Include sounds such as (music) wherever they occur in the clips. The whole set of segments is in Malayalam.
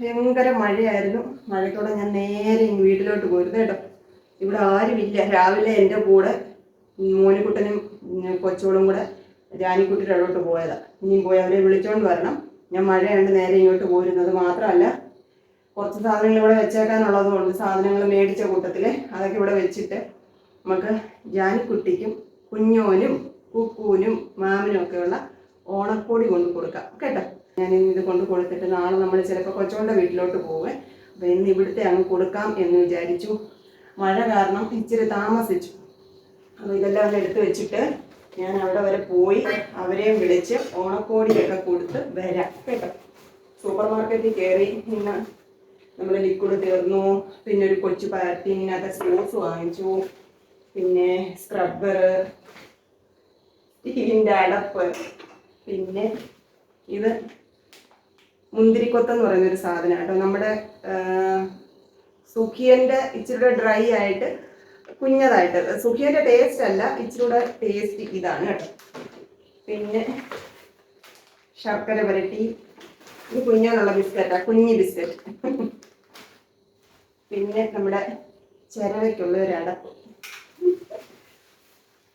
ഭയങ്കര മഴയായിരുന്നു. മഴയ്ക്കൂടെ ഞാൻ നേരെ വീട്ടിലോട്ട് പോയിരുന്നു കേട്ടോ. ഇവിടെ ആരുമില്ല. രാവിലെ എന്റെ കൂടെ മോനിക്കുട്ടനും കൊച്ചോളും കൂടെ രാനിക്കുട്ടിയുടെ അവിടോട്ട് പോയതാണ് ഇനിയും പോയി അവരെ വിളിച്ചോണ്ട് വരണം. ഞാൻ മഴയുണ്ട് നേരെ ഇങ്ങോട്ട് പോരുന്നത് മാത്രമല്ല കുറച്ച് സാധനങ്ങൾ ഇവിടെ വെച്ചേക്കാനുള്ളതുകൊണ്ട് സാധനങ്ങൾ മേടിച്ച കൂട്ടത്തിൽ അതൊക്കെ ഇവിടെ വെച്ചിട്ട് നമുക്ക് ജാനിക്കുട്ടിക്കും കുഞ്ഞോനും കുക്കൂനും മാമനും ഒക്കെയുള്ള ഓണക്കോടി കൊണ്ട് കൊടുക്കാം. കേട്ടോ? ഞാൻ ഇത് കൊണ്ട് കൊടുത്തിട്ട് നാളെ നമ്മൾ ചിലപ്പോൾ കൊച്ചോണ്ട വീട്ടിലോട്ട് പോവേ. അപ്പോൾ ഇന്ന് ഇവിടുത്തെ അങ്ങ് കൊടുക്കാം എന്ന് വിചാരിച്ചു. മഴ കാരണം ഇച്ചിരി താമസിച്ചു. അപ്പോൾ ഇതെല്ലാം ഒന്ന് എടുത്ത് വെച്ചിട്ട് ഞാൻ അവിടെ വരെ പോയി അവരെയും വിളിച്ച് ഓണക്കോടിയൊക്കെ കൊടുത്ത് വരാം കേട്ടോ. സൂപ്പർ മാർക്കറ്റിൽ കയറി ഇന്ന് നമ്മൾ ലിക്വിഡ് തീർന്നു. പിന്നെ ഒരു കൊച്ചു പാറ്റിനകത്ത് സ്പോർട്സ് വാങ്ങിച്ചു. പിന്നെ സ്ക്രബ്ബർ ഇതിന്റെ അടപ്പ്. പിന്നെ ഇത് മുന്തിരിക്കൊത്തെന്ന് പറയുന്ന ഒരു സാധനം കേട്ടോ. നമ്മുടെ സുഖിയന്റെ ഇച്ചിരി ഡ്രൈ ആയിട്ട് കുഞ്ഞതായിട്ട് സുഖിയന്റെ ടേസ്റ്റ് അല്ല ഇച്ചിരി ടേസ്റ്റ് ഇതാണ് കേട്ടോ. പിന്നെ ശർക്കര പുരട്ടി ഇത് കുഞ്ഞാനുള്ള ബിസ്ക്കറ്റാ കുഞ്ഞി ബിസ്ക്കറ്റ്. പിന്നെ നമ്മുടെ ചിരവയ്ക്കുള്ള ഒരു അടപ്പ്.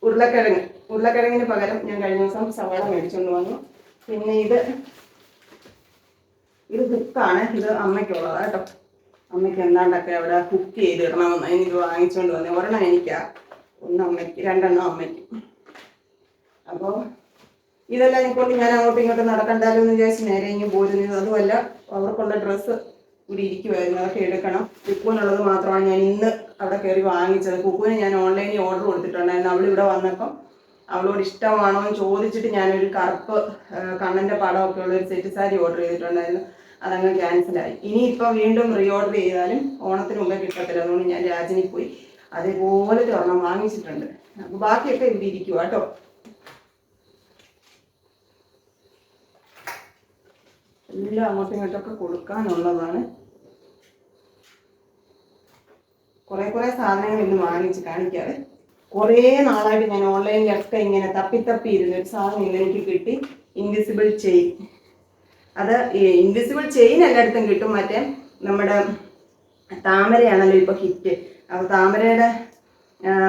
ഉരുളക്കിഴങ്ങ് ഉരുളക്കിഴങ്ങിന് പകരം ഞാൻ കഴിഞ്ഞ ദിവസം സവാള മേടിച്ചുകൊണ്ട് വന്നു. പിന്നെ ഇത് ഇത് ഹുക്കാണ് ഇത് അമ്മയ്ക്കുള്ളതാ കേട്ടോ. അമ്മയ്ക്ക് എന്താണ്ടൊക്കെ അവിടെ കുക്ക് ചെയ്ത് ഇടണമെന്ന് എനിക്ക് വാങ്ങിച്ചുകൊണ്ട് വന്നേ. ഒരെണ്ണം എനിക്കാ. ഒന്ന് അമ്മയ്ക്ക് രണ്ടെണ്ണം അമ്മയ്ക്ക്. അപ്പോൾ ഇതെല്ലാം കൊണ്ട് ഞാൻ അങ്ങോട്ടും ഇങ്ങോട്ടും നടക്കണ്ടാലോ എന്ന് വിചാരിച്ച് നേരെ ഇങ്ങ് പോരുന്നത് അതുമല്ല അവർക്കുള്ള ഡ്രസ്സ് കൂടി ഇരിക്കുമായിരുന്നു അതൊക്കെ എടുക്കണം. കുക്കുവിനുള്ളത് മാത്രമാണ് ഞാൻ ഇന്ന് അവിടെ കയറി വാങ്ങിച്ചത്. കുക്കുവിന് ഞാൻ ഓൺലൈനിൽ ഓർഡർ കൊടുത്തിട്ടുണ്ടായിരുന്നു. അവളിവിടെ വന്നപ്പം അവളോട് ഇഷ്ടമാണോ എന്ന് ചോദിച്ചിട്ട് ഞാനൊരു കറുപ്പ് കണ്ണന്റെ പടമൊക്കെ ഉള്ള ഒരു സെറ്റ് സാരി ഓർഡർ ചെയ്തിട്ടുണ്ടായിരുന്നു. അതങ്ങ് ക്യാൻസലായി. ഇനിയിപ്പോൾ വീണ്ടും റീഓർഡർ ചെയ്താലും ഓണത്തിന് മുമ്പേ കിട്ടത്തില്ല. അതുകൊണ്ട് ഞാൻ രാജിനി പോയി അതേപോലെ ഒരെണ്ണം വാങ്ങിച്ചിട്ടുണ്ട്. അപ്പോൾ ബാക്കിയൊക്കെ ഇവിടെ ഇരിക്കുക കേട്ടോ. എല്ലാം അങ്ങോട്ടും ഇങ്ങോട്ടൊക്കെ കൊടുക്കാനുള്ളതാണ്. കുറെ കുറെ സാധനങ്ങൾ ഇന്ന് വാങ്ങിച്ച് കാണിക്കാതെ കുറേ നാളായിട്ട് ഞാൻ ഓൺലൈനിലൊക്കെ ഇങ്ങനെ തപ്പി തപ്പി ഇരുന്ന ഒരു സാധനം ഇന്ന് എനിക്ക് കിട്ടി. ഇൻവിസിബിൾ ചെയിൻ അത് ഇൻവിസിബിൾ ചെയിൻ എല്ലായിടത്തും കിട്ടും. മറ്റേ നമ്മുടെ താമരയാണല്ലോ ഇപ്പോൾ ഹിറ്റ് അപ്പോൾ താമരയുടെ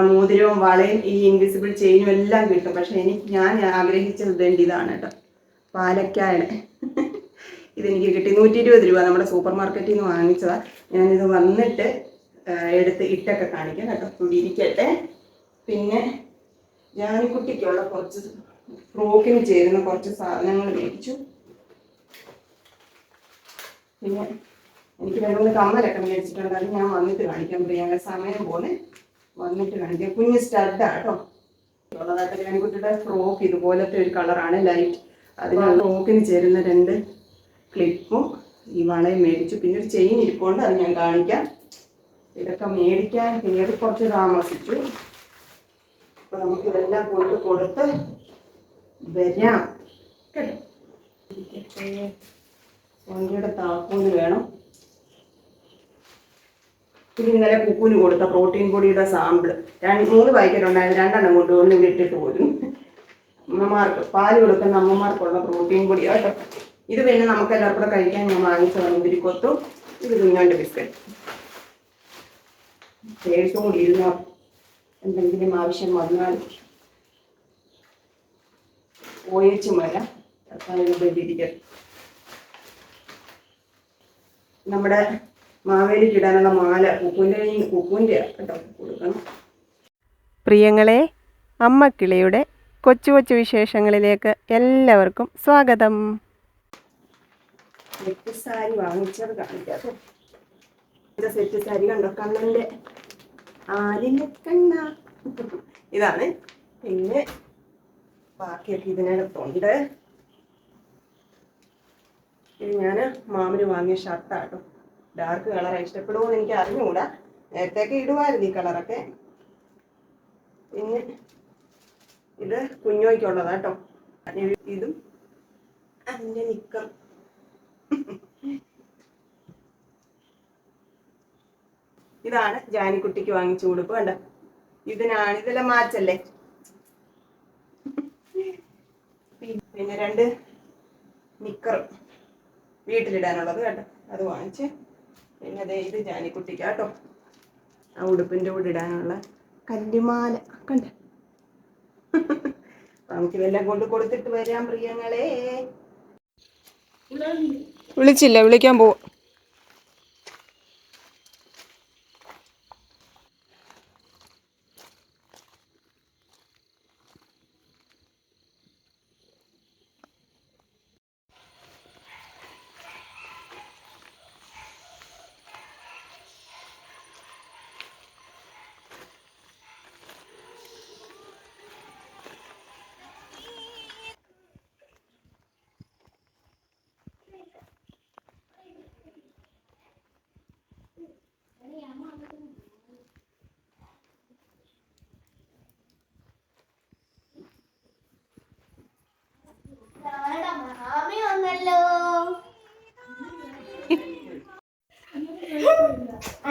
മോതിരവും വളയും ഈ ഇൻവിസിബിൾ ചെയിനും എല്ലാം കിട്ടും. പക്ഷെ എനിക്ക് ഞാൻ ആഗ്രഹിച്ചത് ഇതാണ് കേട്ടോ. പാലക്കായണ ഇതെനിക്ക് കിട്ടി. നൂറ്റി ഇരുപത് രൂപ നമ്മുടെ സൂപ്പർ മാർക്കറ്റിൽ നിന്ന് വാങ്ങിച്ചതാണ് ഞാനിത് വന്നിട്ട് എടുത്ത് ഇട്ടൊക്കെ കാണിക്കാം കേട്ടോ. കൂടി ഇരിക്കട്ടെ പിന്നെ ജാനിക്കുട്ടിക്കുള്ള കുറച്ച് ഫ്രോക്കിന് ചേരുന്ന കുറച്ച് സാധനങ്ങൾ മേടിച്ചു. പിന്നെ എനിക്ക് രണ്ട് മൂന്ന് കമ്മലൊക്കെ മേടിച്ചിട്ടുണ്ട്. ഞാൻ വന്നിട്ട് കാണിക്കാൻ പ്രിയങ്ക സമയം പോലെ വന്നിട്ട് കാണിക്കാം. കുഞ്ഞ് സ്റ്റഡാ കേട്ടോ. ഉള്ളതായിട്ട് ജാനിക്കുട്ടിയുടെ ഫ്രോക്ക് ഇതുപോലത്തെ ഒരു കളറാണ് ലൈറ്റ് അതിന് ഫ്രോക്കിന് ചേരുന്ന രണ്ട് ക്ലിപ്പും ഈ വളയും മേടിച്ചു. പിന്നെ ഒരു ചെയിൻ ഇരിപ്പുണ്ട്. അത് ഞാൻ കാണിക്കാം. ഇതൊക്കെ മേടിക്കാൻ കയറി കുറച്ച് താമസിച്ചു. അപ്പൊ നമുക്ക് ഇതെല്ലാം കൊണ്ട് കൊടുത്ത് വരാം. കേട്ടോ. വണ്ടിയുടെ താക്കോൽ വേണം. പിന്നെ ഇന്നലെ കുക്കൂന് കൊടുത്ത പ്രോട്ടീൻ പൊടിയുടെ സാമ്പിൾ രണ്ട് മൂന്ന് പാക്കറ്റ് ഉണ്ടായിരുന്നു. രണ്ടെണ്ണം കൊണ്ട് ഒന്ന് ഇട്ടിട്ട് പോരും. അമ്മമാർക്ക് പാൽ കൊടുക്കുന്ന അമ്മമാർക്കുള്ള പ്രോട്ടീൻ പൊടി. കേട്ടോ. ഇത് പിന്നെ നമുക്ക് എല്ലാവർക്കും കഴിക്കാൻ ഞാൻ വാങ്ങിച്ച മുന്തിരിക്കൊത്തും ഇത് കുഞ്ഞോന്റെ ബിസ്ക്കറ്റ്. പേഴ്സും കൂടി ഇരുന്ന? എന്തെങ്കിലും ആവശ്യം വന്നാൽ ഓയിച്ചും വരാം ഇരിക്കട്ടെ നമ്മുടെ മാവേലിക്ക് ഇടാനുള്ള മാല കുക്കുവിന്റെ കുക്കുവിന്റെ കേട്ടോ കൊടുക്കണം. പ്രിയങ്ങളെ അമ്മക്കിളിയുടെ കൊച്ചു കൊച്ചു വിശേഷങ്ങളിലേക്ക് എല്ലാവർക്കും സ്വാഗതം. സെറ്റ് സാരി വാങ്ങിച്ചത് കാണിക്കാം. സെറ്റ് സാരി കണ്ടോ? കണ്ണന്റെ ആലിനെ കണ്ണ ഇതാണ്. പിന്നെ ബാക്കിയൊക്കെ ഇതിനകത്തുണ്ട്. ഇത് ഞാൻ മാമിന് വാങ്ങിയ ഷർട്ടാട്ടോ ഡാർക്ക് കളറാണ് ഇഷ്ടപ്പെടുമോന്ന് എനിക്ക് അറിഞ്ഞുകൂടാ നേരത്തേക്ക് ഇടുമായിരുന്നു ഈ കളറൊക്കെ പിന്നെ ഇത് കുഞ്ഞോയ്ക്കുള്ളതാ കേട്ടോ ഇതും അതിന്റെ നിക്കം. ഇതാണ് ജാനിക്കുട്ടിക്ക് വാങ്ങിച്ചു കൊടുക്കുക കണ്ട? ഇതിനാണ് ഇതെല്ലാം മാച്ചല്ലേ പിന്നെ രണ്ട് നിക്കർ വീട്ടിലിടാനുള്ളത് കേട്ടോ അത് വാങ്ങിച്ച് പിന്നെ അതേ ഇത് ജാനിക്കുട്ടിക്ക് കേട്ടോ ആ ഉടുപ്പിന്റെ കൂടെ ഇടാനുള്ള കല്ലുമാല. കണ്ട? നമുക്ക് കൊണ്ട് കൊടുത്തിട്ട് വരാം പ്രിയങ്ങളെ. വിളിച്ചില്ല വിളിക്കാൻ പോവും.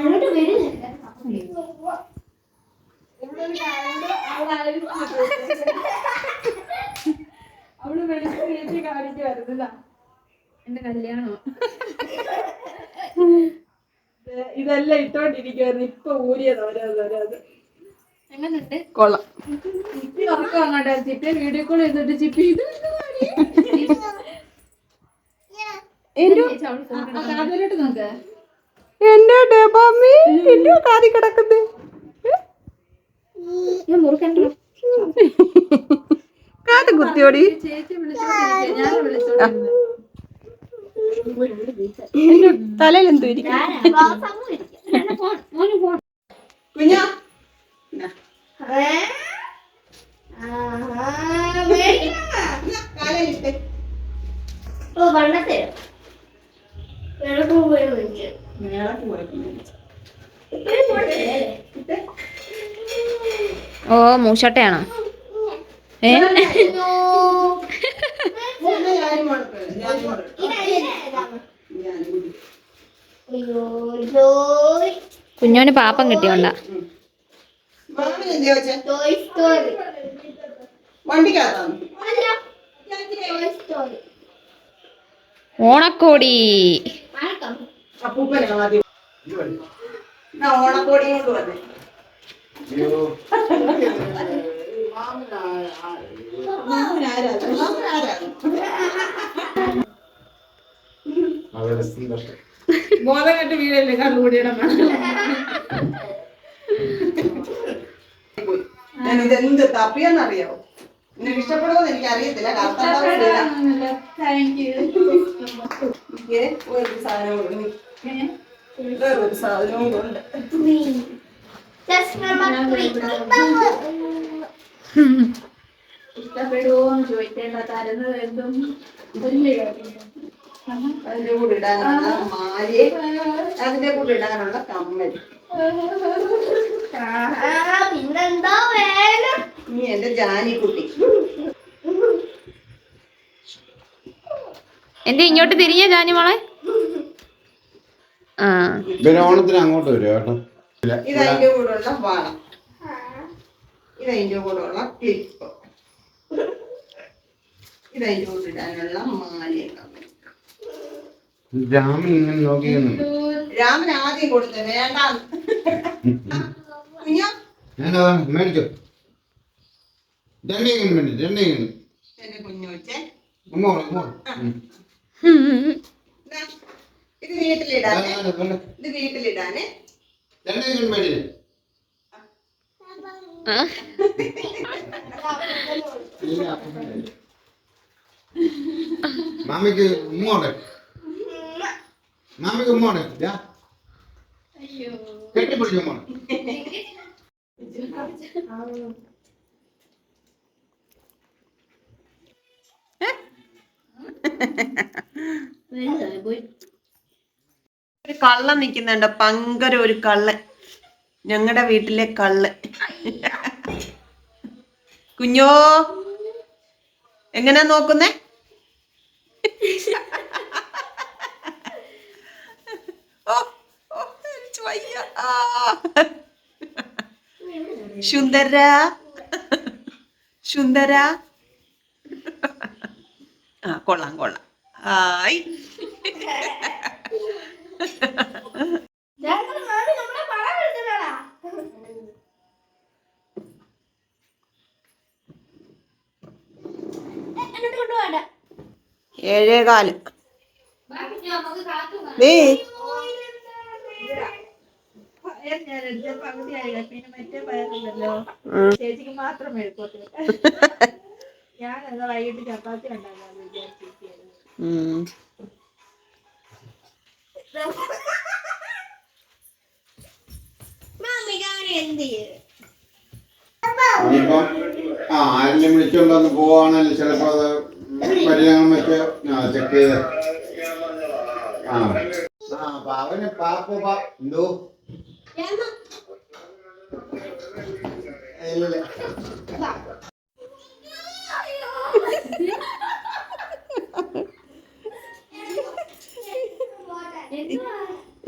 അങ്ങോട്ട് വരില്ല അവൾ വെളുത്ത് കയറ്റി കാണിക്കുമായിരുന്നില്ല എന്റെ കല്യാണോ ഇതെല്ലാം ഇട്ടോണ്ടിരിക്കുവായിരുന്നു. ഇപ്പൊ ഊരിയത് ഓരോന്ന് ഓരോന്ന്. എങ്ങനുണ്ട്? കൊള്ളാം. ചിപ്പി ഉറക്കം അങ്ങോട്ട്. ചിപ്പി വീഡിയോ കോൾ ചെയ്തിട്ട് ചിപ്പി ഇത് കാതലോട്ട് നോക്ക്. എന്റെ ഡബാമി എന്റെ കാതി കിടക്കുന്നത് കാത് കുത്തിയോടി. തലയിൽ എന്തോ ഇരിക്കും കുഞ്ഞാ. ഓ മൂശട്ടയാണോ? കുഞ്ഞോന് പാപ്പം കിട്ടിയോണ്ട. ഓണക്കോടി. ഓണക്കോടിയും കൊണ്ട് വന്നേ. ബോധം കെട്ട് വീടല്ലേ കണ്ണുകൂടിയുടെ ഞാൻ ഇതെന്ത് തപ്പിയെന്നറിയാവോ നിനക്ക് ഇഷ്ടപ്പെടുമോ എനിക്ക് അറിയത്തില്ല ഒരു സാധനവും വേറൊരു സാധനവും കൊണ്ട് ചോദിക്കേണ്ട എന്തും അതിന്റെ കൂടെ ഇടാനുള്ള മാലയെ അതിന്റെ കൂടെ ഇടാനുള്ള കമ്മൽ. ആ, പിന്നെന്താ വേണം? നീ എന്റെ ജാനിക്കുട്ടി. എന്റെ ഇങ്ങോട്ട് തിരിഞ്ഞ ജാനി മോളെ? ആ. പിന്നെ ഓണത്തിന് അങ്ങോട്ട് വരും കേട്ടോ. ഇല്ല, ഇത് അതിന്റെ കൂടെയുള്ള വള. ഇതതിന്റെ കൂടെയുള്ള ക്ലിപ്പ് ഇതതിന്റെ കൂടെ ഇടാനുള്ള മാലയൊക്കെ രാമൻ ഇങ്ങനെ നോക്കിയിരുന്നു രാമൻ ആദ്യം കൊടുത്തത് വേണ്ട മേടിച്ചു. രണ്ടേക്കും വേണ്ടി രണ്ടേക്കും എന്റെ കുഞ്ഞു വെച്ചേ അങ്ങോട്ട് അങ്ങോട്ട് ഇത്. വീട്ടിലിടാനേ. ഇത് വീട്ടിലിടാനേ. രണ്ടേക്കും മേടിച്ചേ മാമിക്ക് ഉമ്മോടെ മാമിക്ക് ഉമ്മോടെ ദാ. കെട്ടിപ്പിടിച്ചു ഉമ്മോടെ ഒരു കള്ളൻ നിൽക്കുന്നുണ്ട് പങ്കര ഒരു കള്ളൻ. ഞങ്ങളുടെ വീട്ടിലെ കള്ളൻ. കുഞ്ഞോ എങ്ങനെ നോക്കുന്നേ. സുന്ദര സുന്ദര. ആ കൊള്ളാം കൊള്ളാം. ഹായ് ചേട്ടൻ മാമി നമ്മളെ പടം എടുത്തിട്ടാടാ എന്നിട്ട് കൊണ്ടുപോകണ്ട ഏഴേകാൽ. നീ? പിന്നെ മറ്റേ പയറുണ്ടല്ലോ ചേച്ചിക്ക് മാത്രം മെഴുക്കോട്ട് (laughs) ഞാൻ വൈകിട്ട് ചപ്പാത്തി ഉണ്ടാക്കാന്ന് വിചാരിച്ചിരിക്കുകയായിരുന്നു. ആ ആരെങ്കിലും വിളിച്ചോണ്ടൊന്ന് പോവാണെങ്കിൽ ചിലപ്പോ അത് പരിചയം വെച്ച് ചെക്ക് ചെയ്ത്. ആ. ആ അപ്പൊ അവന് പാപ്പ എന്തോ? ഇല്ല.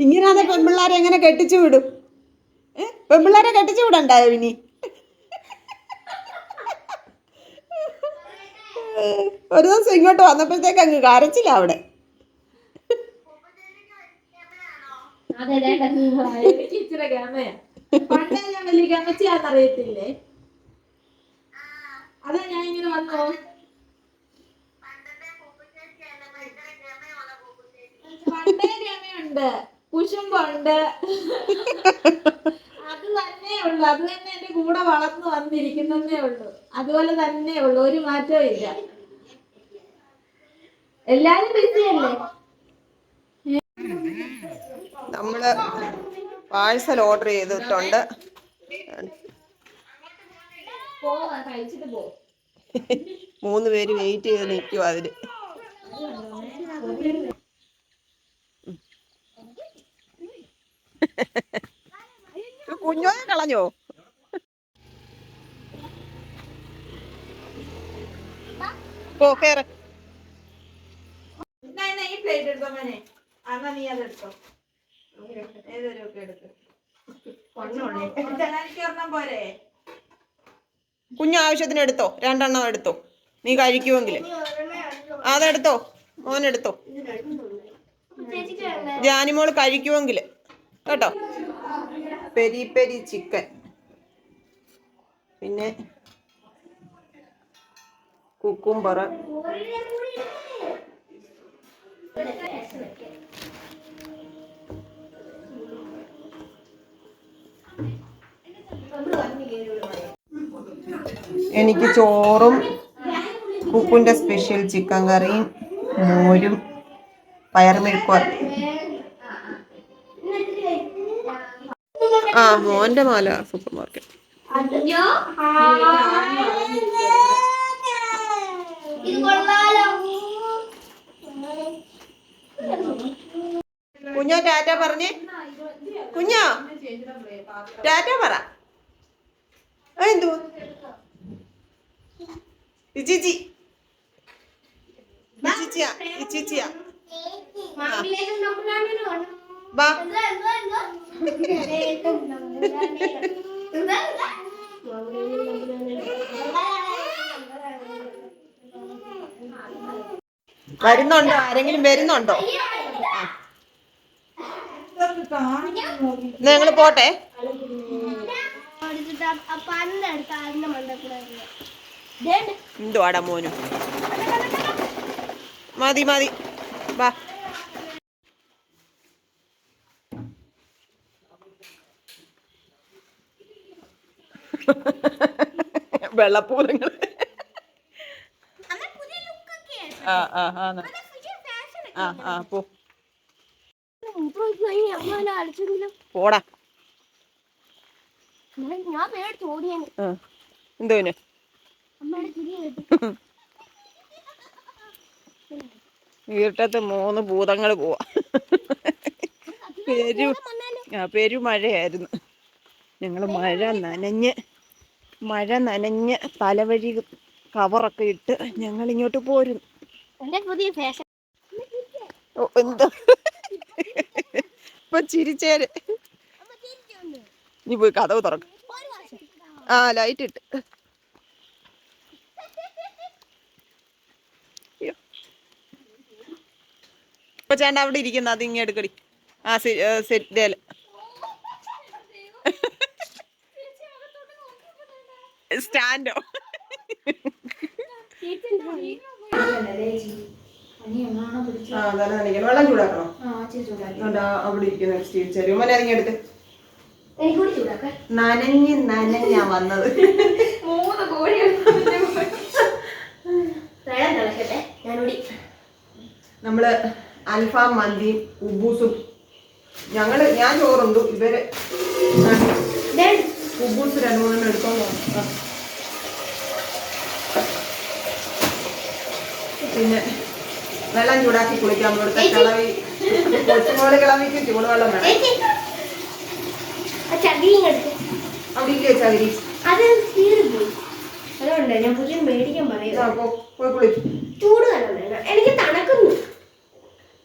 ഇങ്ങനാതെ പെൺപിള്ളാരെ എങ്ങനെ കെട്ടിച്ചു വിടും? ഏ? പെൺപിള്ളാരെ കെട്ടിച്ചു വിടണ്ടായോ ഇനി? ഒരു ദിവസം ഇങ്ങോട്ട് വന്നപ്പോഴത്തേക്ക് അങ്ങ് കരച്ചില്ല അവിടെ. പണ്ടേ ഞാൻ വലിയ ഗമച്ചിയാന്നറിയത്തില്ലേ അതാ ഞാൻ ഇങ്ങനെ വന്നോ? പണ്ടേ ഗമയുണ്ട്. കുശുമ്പുണ്ട് അത് തന്നെ ഉള്ളു. അത് തന്നെ എന്റെ കൂടെ വളർന്നു വന്നിരിക്കുന്നതേ ഉള്ളു. അതുപോലെ തന്നെ ഉള്ളു. ഒരു മാറ്റവും ഇല്ല. എല്ലാരും ബിസിയല്ലേ? നമ്മൾ പാഴ്സൽ ഓർഡർ ചെയ്തിട്ടുണ്ട്. മൂന്ന് പേര് വെയിറ്റ് ചെയ്ത് നിൽക്കും അതിന് (laughs) കുഞ്ഞോനെ കളഞ്ഞോ? പോ കേറ്. ഈ പ്ലേറ്റ് എടുത്തോ മോനെ? എന്നാ നീ അതെടുത്തോ ഏതൊരു ഒക്കെ എടുത്ത്? ജനാലിക്ക് ഒരെണ്ണം പോരെ. കുഞ്ഞ് ആവശ്യത്തിന് എടുത്തോ. രണ്ടെണ്ണം എടുത്തോ. നീ കഴിക്കുമെങ്കിൽ അതെടുത്തോ. മോനെടുത്തോ. ജാനിമോൾ കഴിക്കുമെങ്കിൽ കേട്ടോ? Peri peri chicken. പിന്നെ കുക്കുംബർ. എനിക്ക് ചോറും കുക്കുന്റെ സ്പെഷ്യൽ ചിക്കൻ കറിയും മോരും പയറുമെഴുക്കുവർ ആ മോന്റെ മാല സൂപ്പർ മാർക്കറ്റ്. കുഞ്ഞോ ടാറ്റ പറഞ്ഞേ. കുഞ്ഞോ ടാറ്റ പറ. ആ, എന്തുവാ? ഇച്ചിച്ചി. ഇച്ചിച്ചിയാ ഇച്ചിച്ചിയാ. എന്താ വരുന്നുണ്ടോ? ആരെങ്കിലും വരുന്നുണ്ടോ? നിങ്ങൾ പോട്ടെ. എന്തുവാടാ മോനും? മതി മതി. വാ. (laughs) വെള്ളപ്പൂരങ്ങൾ ആ ആ ആ പോ. പോടാ. എന്തോന് ഇരുട്ടത്ത് മൂന്ന് ഭൂതങ്ങൾ പോവാ. പെരു ആ പെരുമഴയായിരുന്നു. ഞങ്ങൾ മഴ നനഞ്ഞ് മഴ നനഞ്ഞ് തലവഴി കവറൊക്കെ ഇട്ട് ഞങ്ങൾ ഇങ്ങോട്ട് പോരും പുതിയ ഫാഷൻ ഓ എന്തോ? ഇപ്പൊ ചിരിച്ചേര്. നീ പോയി കഥവ് തുറക്കും. ആ ലൈറ്റ് ഇട്ട്. ചേട്ടാ ഇപ്പൊ ചേണ്ട അവിടെ ഇരിക്കുന്ന. അത് ഇങ്ങനെ എടുക്കടി. ആ സെറ്റേൽ സ്റ്റാൻഡോ. വെള്ളം ചൂടാക്കണം. അവിടെ ഇരിക്കുന്ന സ്റ്റീൽ നനഞ്ഞ് നനഞ്ഞാ വന്നത്. മൂന്ന് കോഴി വെള്ളം തിളക്കട്ടെ. ഞാനൂടി നമ്മൾ അൽഫാം മന്തി ഉബൂസും. ഞങ്ങൾ ഞാൻ ചോറുണ്ടു. ഇവർ ഉബൂസ് രണ്ടു മൂന്നെണ്ണം എടുത്തോണ്ട് വന്നു. ആ. പിന്നെ വെള്ളം ചൂടാക്കി കുളിക്കാൻ കൊടുത്ത കിളവി. കൊച്ചുമോൾ കിളവിക്ക് ചൂടുവെള്ളം വേണം. അവിടെ ഇല്ലേ ചകിരി? അത് കീറിപ്പോയി അതുകൊണ്ട് ഞാൻ പുതിയ മേടിക്കാൻ ആ, പറയുന്നത് പോ- പോയി കുളിക്കും ചൂട് വെള്ളം വേണം. എനിക്ക് തണക്കുന്നു.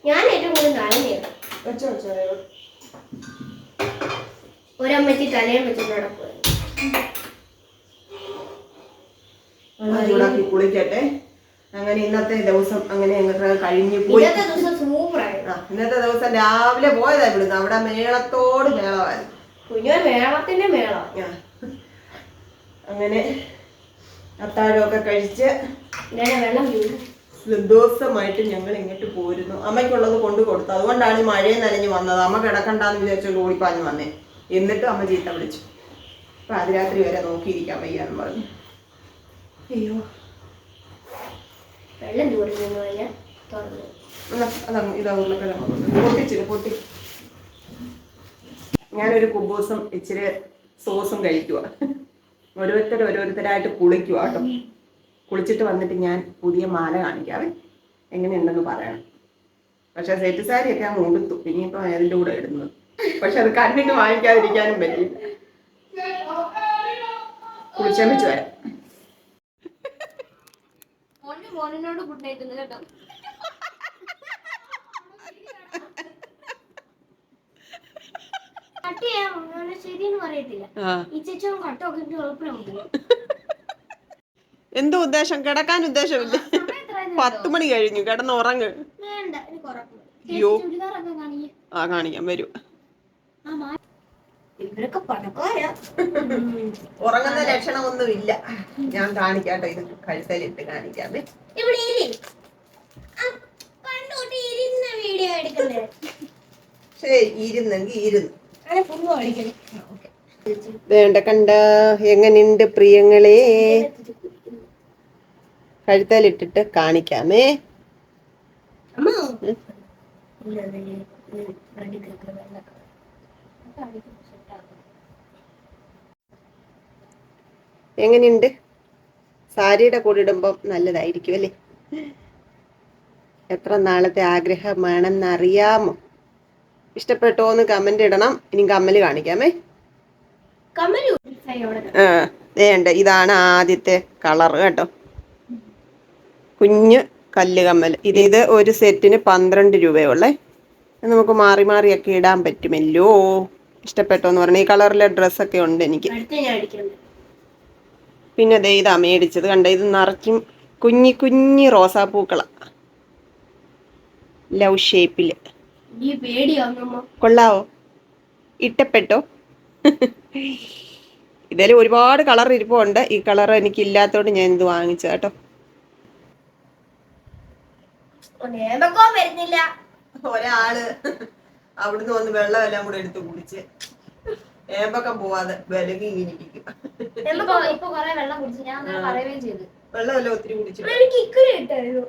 ഞാൻ ഏറ്റവും കൂടുതൽ നനഞ്ഞത് വെച്ചോ വെച്ചോ ഒരമ്മച്ചി തലയും വെച്ചിട്ട് നടക്കുക ചൂടാക്കി കുളിക്കട്ടെ. അങ്ങനെ ഇന്നത്തെ ദിവസം അങ്ങനെ ഞങ്ങൾക്ക് കഴിഞ്ഞു പോയി. ഇന്നത്തെ ദിവസം രാവിലെ പോയതാ ഇവിടുന്ന്. അവിടെ മേളത്തോട് മേളമായിരുന്നു. കുഞ്ഞു മേളത്തിന്റെ മേളം. അങ്ങനെ അത്താഴമൊക്കെ കഴിച്ച് സന്തോഷമായിട്ട് ഞങ്ങൾ ഇങ്ങോട്ട് പോരുന്നു. അമ്മയ്ക്കുള്ളത് കൊണ്ടു കൊടുത്തു. അതുകൊണ്ടാണ് ഈ മഴയെ നനഞ്ഞു വന്നത്. അമ്മ കിടക്കണ്ടെന്ന് വിചാരിച്ചുകൊണ്ട് ഓടിപ്പാഞ്ഞു വന്നേ. എന്നിട്ട് അമ്മ ചീത്ത വിളിച്ചു. പാതിരാത്രി വരെ നോക്കിയിരിക്കാൻ വയ്യാന്ന് പറഞ്ഞു. അയ്യോ. വെള്ളം ദൂരെ നിന്ന് കഴിഞ്ഞാൽ തുറന്നു. അതാണ് അതങ്ങ് ഇതാ ഉരുളക്കിഴങ്ങ് പൊട്ടിച്ചിട്ട് പൊട്ടി ഞാനൊരു കുബൂസും ഇച്ചിരി സോസും കഴിക്കുക ഓരോരുത്തർ ഓരോരുത്തരായിട്ട് കുളിക്കുക കേട്ടോ. കുളിച്ചിട്ട് വന്നിട്ട് ഞാൻ പുതിയ മാല കാണിക്കാവേ. എങ്ങനെയുണ്ടെന്ന് പറയണം. പക്ഷെ സെറ്റ് സാരിയൊക്കെ അങ്ങ് ഉടുത്തു. ഇനിയിപ്പോൾ അതിന്റെ കൂടെ ഇടുന്നത്. പക്ഷെ അത് കണ്ണിന് വാങ്ങിക്കാതിരിക്കാനും പറ്റില്ല കുളിച്ചാൻ വെച്ച് വരാം മോനിനോട് ഗുഡ് നൈറ്റ് കേട്ടോ. കട്ട് ചെയ്യാൻ ശരിയെന്ന് പറയത്തില്ല. ഈ ചേച്ചി കട്ടൊക്കെ എന്തോ ഉദ്ദേശം? കിടക്കാൻ ഉദ്ദേശമില്ല. പത്ത് മണി കഴിഞ്ഞു. കിടന്ന് ഉറങ്ങ്. അയ്യോ. ആ കാണിക്കാം. വരൂ. ഇവരൊക്കെ പണക്കാരാ. ഉറങ്ങുന്ന ലക്ഷണമൊന്നുമില്ല. ഞാൻ കാണിക്കാട്ടോ ഇത് കഴുത്തലിട്ട് കാണിക്കാമേ ഇവിടെ ഇരുന്ന വീഡിയോ എടുക്കണ്ടേ ശരി ഇരുന്നെങ്കിൽ ഇരുന്നു. വേണ്ട കണ്ട. എങ്ങനെയുണ്ട് പ്രിയങ്ങളെ? കഴുത്തലിട്ടിട്ട് കാണിക്കാമേ. അമ്മ ഇല്ല, ഇല്ല, ഇല്ല, ഇല്ല, വണ്ടി കിടക്കുന്ന വെള്ളം. അപ്പൊ അടിക്ക് set ആക്കും. എങ്ങനെയുണ്ട്? സാരിയുടെ കൂടെ ഇടുമ്പോൾ നല്ലതായിരിക്കും അല്ലേ? എത്ര നാളത്തെ ആഗ്രഹമാണെന്ന് അറിയാമോ ഇഷ്ടപ്പെട്ടോ എന്ന് കമന്റ് ഇടണം. ഇനി കമ്മൽ കാണിക്കാമേ. ആ വേണ്ട ഇതാണ് ആദ്യത്തെ കളർ കേട്ടോ. കുഞ്ഞ് കല്ല് കമ്മൽ. ഇത് ഇത് ഒരു സെറ്റിന് പന്ത്രണ്ട് രൂപയുള്ളേ. നമുക്ക് മാറി മാറിയൊക്കെ ഇടാൻ പറ്റുമല്ലോ. ഇഷ്ടപ്പെട്ടോ എന്ന് പറഞ്ഞാൽ ഈ കളറിലെ ഡ്രസ്സൊക്കെ ഉണ്ട് എനിക്ക്. പിന്നെ ദേ ഇതാ മേടിച്ചത്. കണ്ട? ഇത് നിറച്ചും കുഞ്ഞി കുഞ്ഞി റോസാപ്പൂക്കളാ. ലവ് ഷേപ്പിൽ കൊള്ളാവോ? ഇട്ടപ്പെട്ടോ? ഇതിൽ ഒരുപാട് കളർ ഇരിപ്പുണ്ട്. ഈ കളർ എനിക്ക് ഇല്ലാത്തോണ്ട് ഞാൻ ഇത് വാങ്ങിച്ച കേട്ടോ. വരുന്നില്ല. ഒരാൾ അവിടുന്ന് വന്ന് വെള്ളം എല്ലാം കൂടെ എടുത്ത് കുടിച്ച്. ഏമ്പക്കം പോവാതെ വിലകി ഇങ്ങനെ ഇരിക്കും. ഇപ്പൊ ഇപ്പൊ കൊറേ വെള്ളം കുടിച്ചു ഞാൻ അങ്ങനെ പറയുകയും ചെയ്തു. വെള്ളം എല്ലാം ഒത്തിരി കുടിച്ചു എനിക്ക് ഇക്കുരി ഇട്ടായിരുന്നു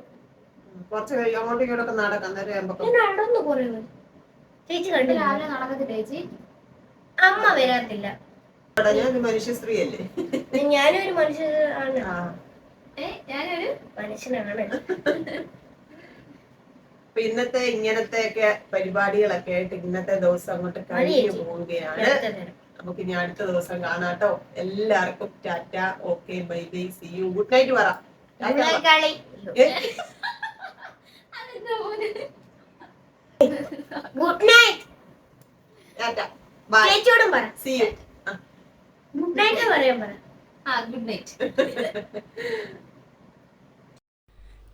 കുറച്ച് കഴിയും അങ്ങോട്ടും ഇങ്ങോട്ടൊക്കെ നടക്കാം നേരം ഏമ്പൊക്കെ ഞാൻ നടന്നു കുറേ ചേച്ചി കണ്ടു രാവിലെ നടക്കത്തില്ല ചേച്ചി. അമ്മ വരാത്തില്ല ഞാനൊരു മനുഷ്യ സ്ത്രീ സ്ത്രീയല്ലേ? ഞാനൊരു മനുഷ്യ ആ. ഞാനൊരു മനുഷ്യനാണ്. (laughs) അപ്പൊ ഇന്നത്തെ ഇങ്ങനത്തെ ഒക്കെ പരിപാടികളൊക്കെ ആയിട്ട് ഇന്നത്തെ ദിവസം അങ്ങോട്ട് കഴിഞ്ഞു. പോവുകയാണ്. നമുക്ക് ഇനി അടുത്ത ദിവസം കാണാട്ടോ. എല്ലാവർക്കും tata okay bye bye see you. Good night പറ. Good night tata bye. ചേച്ചിയോടും പറ. C you. ഗുഡ് നൈറ്റ് പറയാൻ പറ. (laughs)